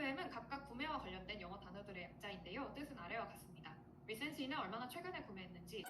FM은 각각 구매와 관련된 영어 단어들의 약자인데요. 뜻은 아래와 같습니다. 리센시는 얼마나 최근에 구매했는지,